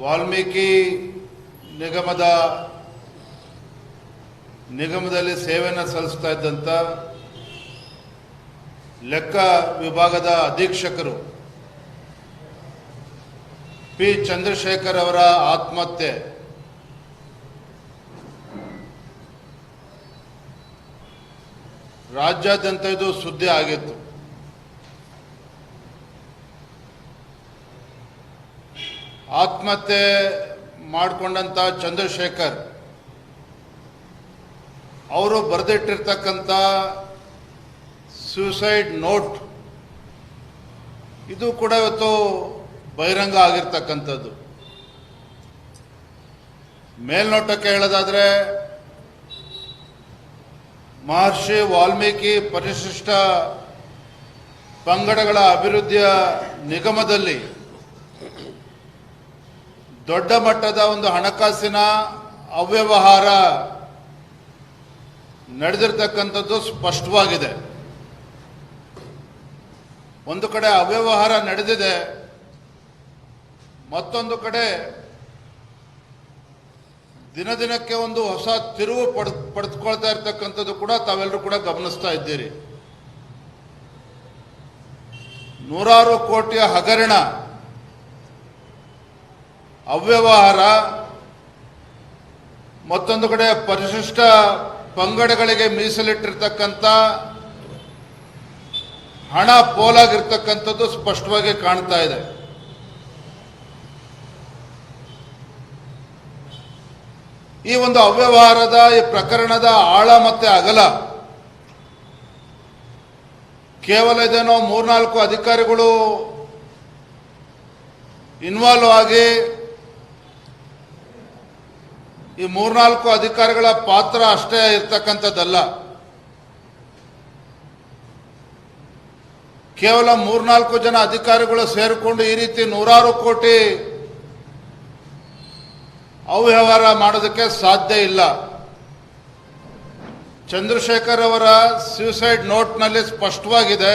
ವಾಲ್ಮೀಕಿ ನಿಗಮದ ನಿಗಮದಲ್ಲಿ ಸೇವೆಯನ್ನು ಸಲ್ಲಿಸ್ತಾ ಇದ್ದಂಥ ಲೆಕ್ಕ ವಿಭಾಗದ ಅಧೀಕ್ಷಕರು ಪಿ ಚಂದ್ರಶೇಖರ್ ಅವರ ಆತ್ಮಹತ್ಯೆ. ರಾಜ್ಯಾದ್ಯಂತ ಇದು ಸುದ್ದಿ ಆಗಿತ್ತು. ಆತ್ಮಹತ್ಯೆ ಮಾಡಿಕೊಂಡಂತ ಚಂದ್ರಶೇಖರ್ ಅವರು ಬರೆದಿಟ್ಟಿರ್ತಕ್ಕಂಥ ಸೂಸೈಡ್ ನೋಟ್ ಇದು ಕೂಡ ಇವತ್ತು ಬಹಿರಂಗ ಆಗಿರ್ತಕ್ಕಂಥದ್ದು. ಮೇಲ್ನೋಟಕ್ಕೆ ಹೇಳೋದಾದರೆ ಮಹರ್ಷಿ ವಾಲ್ಮೀಕಿ ಪರಿಶಿಷ್ಟ ಪಂಗಡಗಳ ಅಭಿವೃದ್ಧಿಯ ನಿಗಮದಲ್ಲಿ ದೊಡ್ಡ ಮಟ್ಟದ ಒಂದು ಹಣಕಾಸಿನ ಅವ್ಯವಹಾರ ನಡೆದಿರ್ತಕ್ಕಂಥದ್ದು ಸ್ಪಷ್ಟವಾಗಿದೆ. ಒಂದು ಕಡೆ ಅವ್ಯವಹಾರ ನಡೆದಿದೆ, ಮತ್ತೊಂದು ಕಡೆ ದಿನ ದಿನಕ್ಕೆ ಒಂದು ಹೊಸ ತಿರುವು ಪಡ್ ಪಡೆದುಕೊಳ್ತಾ ಇರ್ತಕ್ಕಂಥದ್ದು ಕೂಡ ತಾವೆಲ್ಲರೂ ಕೂಡ ಗಮನಿಸ್ತಾ ಇದ್ದೀರಿ. ನೂರಾರು ಕೋಟಿಯ ಹಗರಣ ಅವ್ಯವಹಾರ, ಮತ್ತೊಂದು ಕಡೆ ಪರಿಶಿಷ್ಟ ಪಂಗಡಗಳಿಗೆ ಮೀಸಲಿಟ್ಟಿರ್ತಕ್ಕಂಥ ಹಣ ಪೋಲಾಗಿರ್ತಕ್ಕಂಥದ್ದು ಸ್ಪಷ್ಟವಾಗಿ ಕಾಣ್ತಾ ಇದೆ. ಈ ಒಂದು ಅವ್ಯವಹಾರದ, ಈ ಪ್ರಕರಣದ ಆಳ ಮತ್ತೆ ಅಗಲ ಕೇವಲ ಇದೇನೋ ಮೂರ್ನಾಲ್ಕು ಅಧಿಕಾರಿಗಳು ಇನ್ವಾಲ್ವ್ ಆಗಿ ಈ ಮೂರ್ನಾಲ್ಕು ಅಧಿಕಾರಿಗಳ ಪಾತ್ರ ಅಷ್ಟೇ ಇರ್ತಕ್ಕಂಥದ್ದಲ್ಲ. ಕೇವಲ ಮೂರ್ನಾಲ್ಕು ಜನ ಅಧಿಕಾರಿಗಳು ಸೇರಿಕೊಂಡು ಈ ರೀತಿ ನೂರಾರು ಕೋಟಿ ಅವ್ಯವಹಾರ ಮಾಡೋದಕ್ಕೆ ಸಾಧ್ಯ ಇಲ್ಲ. ಚಂದ್ರಶೇಖರ್ ಅವರ ಸ್ಯೂಸೈಡ್ ನೋಟ್ನಲ್ಲಿ ಸ್ಪಷ್ಟವಾಗಿದೆ.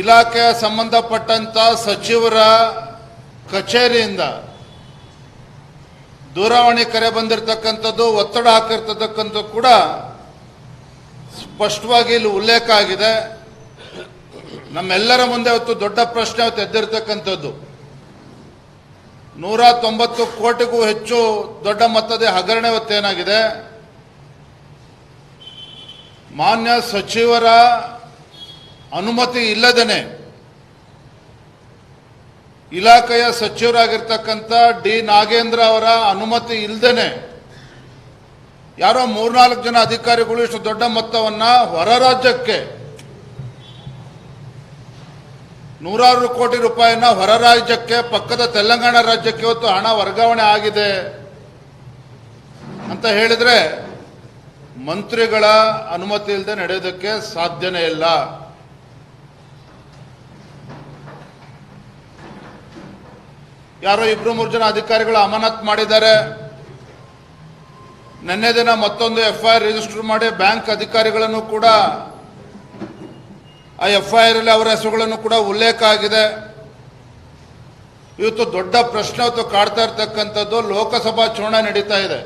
ಇಲಾಖೆ ಸಂಬಂಧಪಟ್ಟಂತ ಸಚಿವರ ಕಚೇರಿಯಿಂದ ದೂರವಾಣಿ ಕರೆ ಬಂದಿರತಕ್ಕಂಥದ್ದು, ಒತ್ತಡ ಹಾಕಿರ್ತಕ್ಕಂಥದ್ದು ಕೂಡ ಸ್ಪಷ್ಟವಾಗಿ ಇಲ್ಲಿ ಉಲ್ಲೇಖ ಆಗಿದೆ. ನಮ್ಮೆಲ್ಲರ ಮುಂದೆ ಅವತ್ತು ದೊಡ್ಡ ಪ್ರಶ್ನೆ ಅವತ್ತು ಎದ್ದಿರ್ತಕ್ಕಂಥದ್ದು. ನೂರ ತೊಂಬತ್ತು ಕೋಟಿಗೂ ಹೆಚ್ಚು ದೊಡ್ಡ ಮೊತ್ತದ ಹಗರಣೆ ಇವತ್ತೇನಾಗಿದೆ ಮಾನ್ಯ ಸಚಿವರ ಅನುಮತಿ ಇಲ್ಲದೇನೆ ಇಲಾಖೆಯ ಸಚಿವರಾಗಿರ್ತಕ್ಕಂಥ ಡಿ ನಾಗೇಂದ್ರ ಅವರ ಅನುಮತಿ ಇಲ್ಲದೇನೆ ಯಾರೋ ಮೂರ್ನಾಲ್ಕು ಜನ ಅಧಿಕಾರಿಗಳು ಇಷ್ಟು ದೊಡ್ಡ ಮೊತ್ತವನ್ನ ಹೊರ ರಾಜ್ಯಕ್ಕೆ ನೂರಾರು ಕೋಟಿ ರೂಪಾಯಿನ ಹೊರ ರಾಜ್ಯಕ್ಕೆ, ಪಕ್ಕದ ತೆಲಂಗಾಣ ರಾಜ್ಯಕ್ಕೆ ಇವತ್ತು ಹಣ ವರ್ಗಾವಣೆ ಆಗಿದೆ ಅಂತ ಹೇಳಿದ್ರೆ ಮಂತ್ರಿಗಳ ಅನುಮತಿ ಇಲ್ಲದೆ ನಡೆಯೋದಕ್ಕೆ ಸಾಧ್ಯನೇ ಇಲ್ಲ. ಯಾರೋ ಇಬ್ರು ಮೂರು ಜನ ಅಧಿಕಾರಿಗಳು ಅಮಾನತ್ ಮಾಡಿದ್ದಾರೆ. ನಿನ್ನೆ ದಿನ ಮತ್ತೊಂದು ಎಫ್ ಐ ರಿಜಿಸ್ಟರ್ ಮಾಡಿ ಬ್ಯಾಂಕ್ ಅಧಿಕಾರಿಗಳನ್ನು ಕೂಡ, ಆ ಎಫ್ ಐ ಆರ್ ಅಲ್ಲಿ ಅವರ ಹೆಸರುಗಳನ್ನು ಕೂಡ ಉಲ್ಲೇಖ ಆಗಿದೆ. ಇವತ್ತು ದೊಡ್ಡ ಪ್ರಶ್ನೆ ಹೊತ್ತು ಕಾಡ್ತಾ ಇರ್ತಕ್ಕಂಥದ್ದು ಲೋಕಸಭಾ ಚುನಾವಣೆ ನಡೀತಾ ಇದೆ.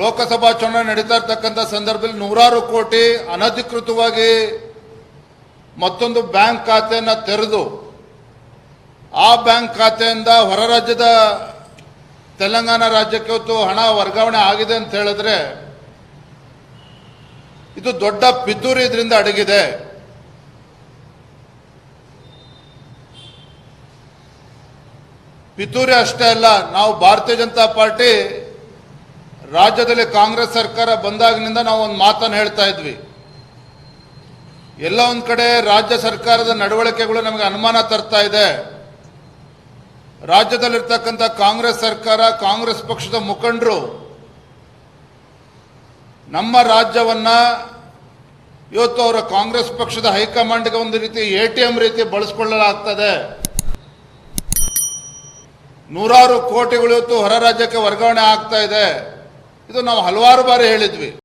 ಲೋಕಸಭಾ ಚುನಾವಣೆ ನಡೀತಾ ಇರ್ತಕ್ಕಂಥ ಸಂದರ್ಭದಲ್ಲಿ ನೂರಾರು ಕೋಟಿ ಅನಧಿಕೃತವಾಗಿ ಮತ್ತೊಂದು ಬ್ಯಾಂಕ್ ಖಾತೆಯನ್ನು ತೆರೆದು ಆ ಬ್ಯಾಂಕ್ ಖಾತೆಯಿಂದ ಹೊರ ರಾಜ್ಯದ ತೆಲಂಗಾಣ ರಾಜ್ಯಕ್ಕೆ ಹೊತ್ತು ಹಣ ವರ್ಗಾವಣೆ ಆಗಿದೆ ಅಂತ ಹೇಳಿದ್ರೆ ಇದು ದೊಡ್ಡ ಪಿತೂರಿ ಇದರಿಂದ ಅಡಗಿದೆ. ಪಿತೂರಿ ಅಷ್ಟೇ ಅಲ್ಲ, ನಾವು ಭಾರತೀಯ ಜನತಾ ಪಾರ್ಟಿ ರಾಜ್ಯದಲ್ಲಿ ಕಾಂಗ್ರೆಸ್ ಸರ್ಕಾರ ಬಂದಾಗಿನಿಂದ ನಾವು ಒಂದು ಮಾತನ್ನು ಹೇಳ್ತಾ ಇದ್ವಿ. ಎಲ್ಲ ಒಂದು ಕಡೆ ರಾಜ್ಯ ಸರ್ಕಾರದ ನಡವಳಿಕೆಗಳು ನಮಗೆ ಅನುಮಾನ ತರ್ತಾ ಇದೆ. ರಾಜ್ಯದಲ್ಲಿರ್ತಕ್ಕಂಥ ಕಾಂಗ್ರೆಸ್ ಸರ್ಕಾರ, ಕಾಂಗ್ರೆಸ್ ಪಕ್ಷದ ಮುಖಂಡರು ನಮ್ಮ ರಾಜ್ಯವನ್ನ ಇವತ್ತು ಅವರ ಕಾಂಗ್ರೆಸ್ ಪಕ್ಷದ ಹೈಕಮಾಂಡ್ಗೆ ಒಂದು ರೀತಿ ಎ ಟಿ ಎಂ ರೀತಿ ಬಳಸ್ಕೊಳ್ಳಲಾಗ್ತದೆ. ನೂರಾರು ಕೋಟಿಗಳು ಇವತ್ತು ಹೊರ ರಾಜ್ಯಕ್ಕೆ ವರ್ಗಾವಣೆ ಆಗ್ತಾ ಇದೆ. ಇದು ನಾವು ಹಲವಾರು ಬಾರಿ ಹೇಳಿದ್ವಿ.